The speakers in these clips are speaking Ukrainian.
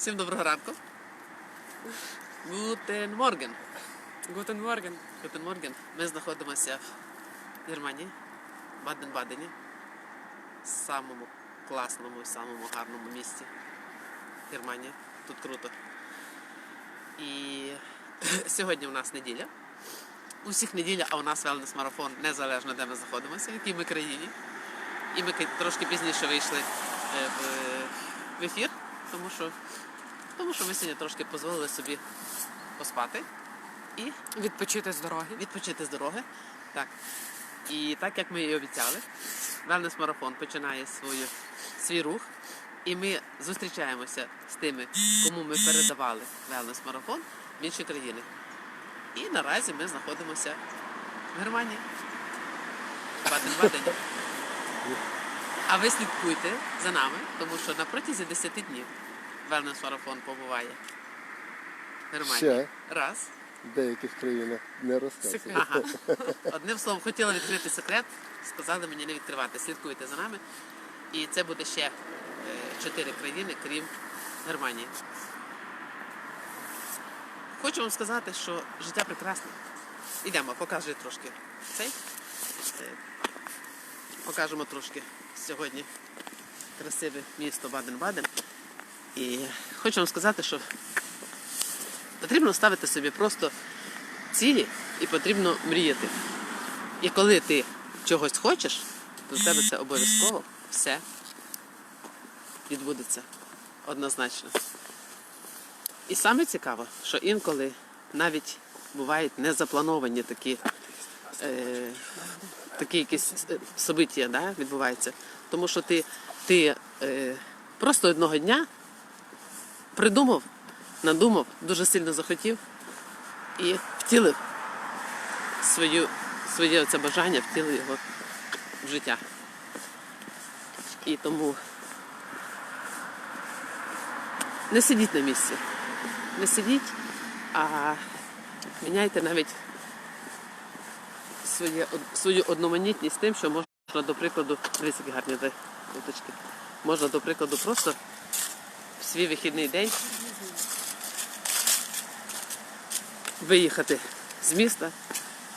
Всім доброго ранку. Гутен Морген. Гутен Морген. Гутен Морген. Ми знаходимося в Германії, Баден-Бадені, самому класному і самому гарному місті. Германія. Тут круто. І сьогодні у нас неділя. У всіх неділя, а у нас велнес марафон незалежно де ми знаходимося, в якій ми країні. І ми трошки пізніше вийшли е, в, в ефір, тому що, тому що ми сьогодні трошки дозволили собі поспати і Відпочити з дороги. відпочити з дороги. Так. І так як ми і обіцяли, Wellness марафон починає свою, свій рух. І ми зустрічаємося з тими, кому ми передавали Wellness марафон в інші країни. І наразі ми знаходимося в Германії. Баден-Бадені. А ви слідкуйте за нами, тому що на протязі 10 днів Wellness марафон побуває в Ще? Раз. В деяких країнах не розказує. Ага. Одним словом, хотіла відкрити секрет, сказали мені не відкривати. Слідкуйте за нами. І це буде ще е, чотири країни, крім Германії. Хочу вам сказати, що життя прекрасне. Ідемо, покажу трошки цей. Е, Покажемо трошки сьогодні красиве місто Баден-Баден. І хочу вам сказати, що потрібно ставити собі просто цілі і потрібно мріяти. І коли ти чогось хочеш, то в тебе це обов'язково все відбудеться однозначно. І саме цікаво, що інколи навіть бувають незаплановані такі, е, такі якісь е, собиття да, відбуваються. Тому що ти, ти е, просто одного дня придумав, надумав, дуже сильно захотів і втілив свою, своє це бажання, втілив його в життя. І тому не сидіть на місці. Не сидіть, а міняйте навіть своє, свою одноманітність тим, що можна, до прикладу, дивіться, які гарні де уточки. Можна, до прикладу, просто свій вихідний день виїхати з міста,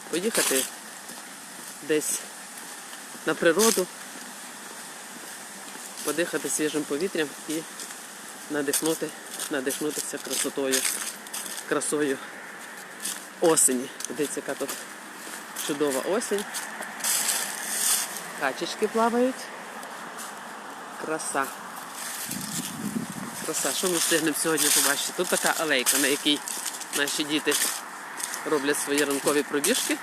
поїхати десь на природу, подихати свіжим повітрям і надихнути, надихнутися красотою, красою осені. Дивіться, яка тут чудова осінь. Качечки плавають. Краса. Краса. Що ми встигнемо сьогодні побачити? Тут така алейка, на якій наші діти роблять свої ранкові пробіжки.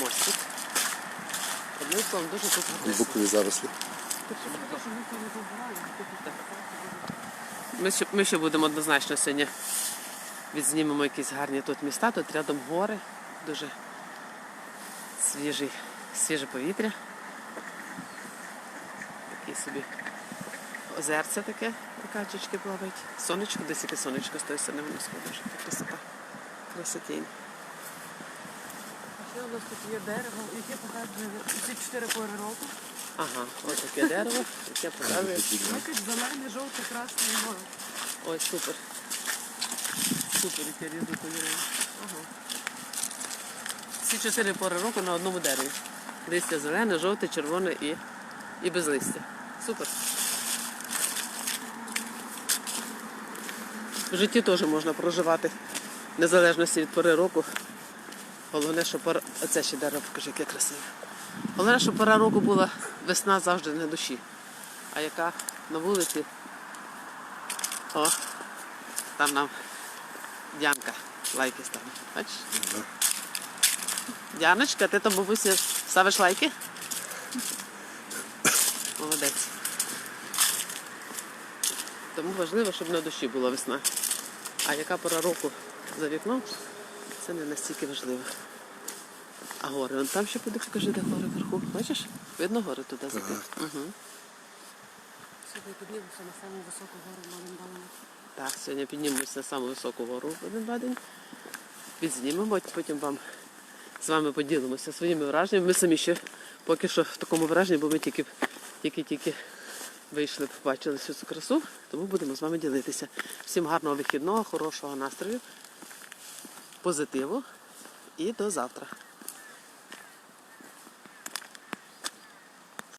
Мостик. Одним словом, дуже тут гарно. Букові зарослі. Ми ще, ми ще будемо однозначно сьогодні відзнімемо якісь гарні тут міста. Тут рядом гори, дуже свіжий, свіже повітря. Такі собі озерце таке, качечки плавають. Сонечко, десь яке сонечко з тої сторони воно сходить, красота. Красотінь. Ще у нас тут є дерево, яке показує ці чотири пори року. Ага, ось таке дерево, яке показує. Бачить зелене, жовте, красне і горе. Ой, супер. Супер, яке різне кольори. Ага. Всі чотири пори року на одному дереві. Листя зелене, жовте, червоне і, і без листя. Супер. В житті теж можна проживати в незалежності від пори року. Головне, що пора. Оце ще дерево, покажи, яке красиве. Головне, щоб пора року була весна завжди на душі. А яка на вулиці о, там нам Діанка лайки ставить. Бачиш? Діаночка, ти там бабусі ставиш лайки? Молодець. Тому важливо, щоб на душі була весна. А яка пора року за вікном, це не настільки важливо. А гори, вон там ще буде, покажи, де гори вверху. Бачиш? Видно гори туди зайти. Угу. Сюди піднімемося на саму високу гору Малинбалина. Так, сьогодні піднімемося на саму високу гору в один день. Відзнімемо, потім вам з вами поділимося своїми враженнями. Ми самі ще поки що в такому враженні, бо ми тільки тільки тільки Вийшли, побачили всю цю красу, тому будемо з вами ділитися. Всім гарного вихідного, хорошого настрою, позитиву і до завтра.